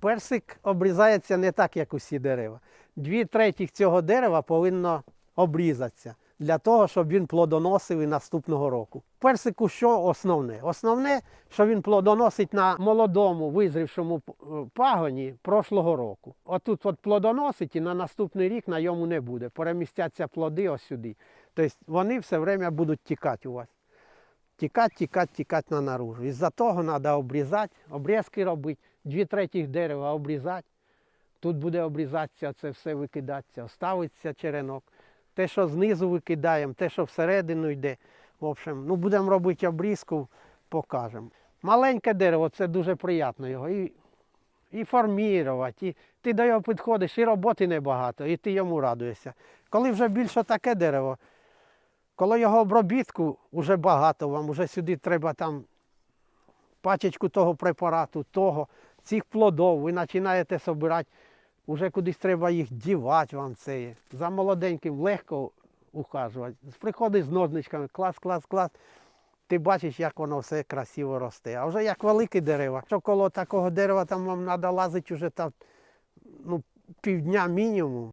Персик обрізається не так, як усі дерева. Дві третіх цього дерева повинно обрізатися для того, щоб він плодоносив і наступного року. Персику що основне? Основне, що він плодоносить на молодому визрівшому е, пагоні прошлого року. Отут от плодоносить і на наступний рік на йому не буде. Перемістяться плоди ось сюди. Тобто вони все время будуть тікати у вас. Тікати, тікати, тікати на наружу. Із-за того треба обрізати, обрізки робити, дві третіх дерева обрізати. Тут буде обрізатися, це все викидатися, оставиться черенок. Те, що знизу викидаємо, те, що всередину йде. В общем, ну будемо робити обрізку, покажемо. Маленьке дерево це дуже приємно його. І, і формувати, і ти до його підходиш, і роботи небагато, і ти йому радуєшся. Коли вже більше таке дерево, коли його обробітку вже багато, вам вже сюди треба там пачечку того препарату, того, цих плодов, ви починаєте збирати, вже кудись треба їх дівати вам це. За молоденьким легко ухажувати. Приходиш з ножничками, клас, клас, клас. Ти бачиш, як воно все красиво росте. А вже як великі дерева, що коло такого дерева там вам треба лазити вже там, ну, півдня мінімум.